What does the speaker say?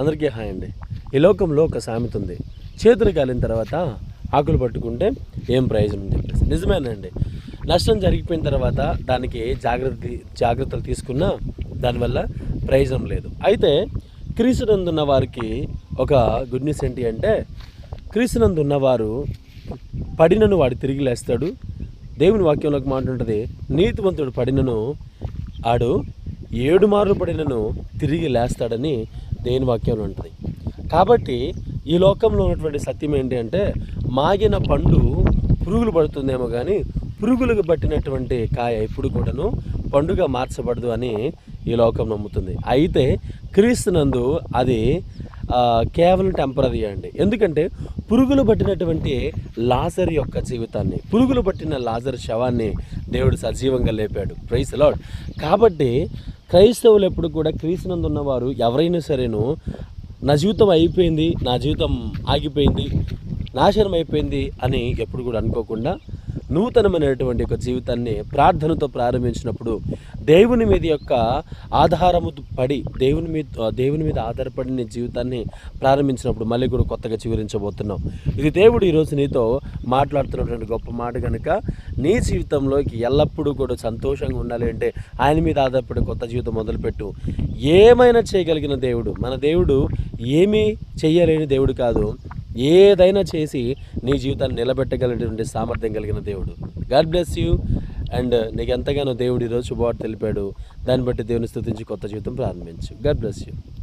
అందరికీ హాయ్ అండి. ఈ లోకంలో ఒక సామెత ఉంది. చేతులు కాలిన తర్వాత ఆకులు పట్టుకుంటే ఏం ప్రయోజనం అని చెప్పేసి. నిజమేనండి నష్టం జరిగిపోయిన తర్వాత దానికి జాగ్రత్త జాగ్రత్తలు తీసుకున్నా దానివల్ల ప్రయోజనం లేదు. అయితే క్రీస్తునందున్న వారికి ఒక గుడ్ న్యూస్ ఏంటి అంటే క్రీస్తునందు ఉన్నవారు పడినను వాడు తిరిగి లేస్తాడు. దేవుని వాక్యంలోకి మాట ఉంటుంది నీతివంతుడు పడినను ఆడు ఏడు మార్లు పడినను తిరిగి లేస్తాడని దేని వాక్యంలో ఉంటుంది? కాబట్టి ఈ లోకంలో ఉన్నటువంటి సత్యం ఏంటి అంటే మాగిన పండు పురుగులు పడుతుందేమో కానీ పురుగులకు పట్టినటువంటి కాయ ఎప్పుడు కూడాను పండుగ మార్చబడదు అని ఈ లోకం నమ్ముతుంది. అయితే క్రీస్తునందు అది కేవలం టెంపరీ అండి. ఎందుకంటే పురుగులు పట్టినటువంటి లాజర్ యొక్క జీవితాన్ని పురుగులు పట్టిన లాజర్ శవాన్ని దేవుడు సజీవంగా లేపాడు. ప్రైస్ లాడ్ కాబట్టి క్రైస్తవులు ఎప్పుడు కూడా క్రీస్తునందు ఉన్నవారు ఎవరైనా సరేను నా జీవితం అయిపోయింది నా జీవితం ఆగిపోయింది నాశనం అయిపోయింది అని ఎప్పుడు కూడా అనుకోకుండా నూతనమైనటువంటి ఒక జీవితాన్ని ప్రార్థనతో ప్రారంభించినప్పుడు దేవుని మీద యొక్క ఆధారము పడి దేవుని మీద దేవుని మీద ఆధారపడిన జీవితాన్ని ప్రారంభించినప్పుడు మళ్ళీ కూడా కొత్తగా చివరించబోతున్నాం. ఇది దేవుడు ఈరోజు నీతో మాట్లాడుతున్నటువంటి గొప్ప మాట కనుక నీ జీవితంలోకి ఎల్లప్పుడూ కూడా సంతోషంగా ఉండాలి అంటే ఆయన మీద ఆధారపడి కొత్త జీవితం మొదలుపెట్టు. ఏమైనా చేయగలిగిన దేవుడు మన దేవుడు ఏమీ చేయలేని దేవుడు కాదు. ఏదైనా చేసి నీ జీవితాన్ని నిలబెట్టగలిగినటువంటి సామర్థ్యం కలిగిన దేవుడు. గాడ్ బ్లెస్ యూ అండ్ నీకు ఎంతగానో దేవుడు ఈరోజు శుభవార్త తెలిపాడు. దాన్ని బట్టి దేవుని స్థుతించి కొత్త జీవితం ప్రారంభించు. God bless you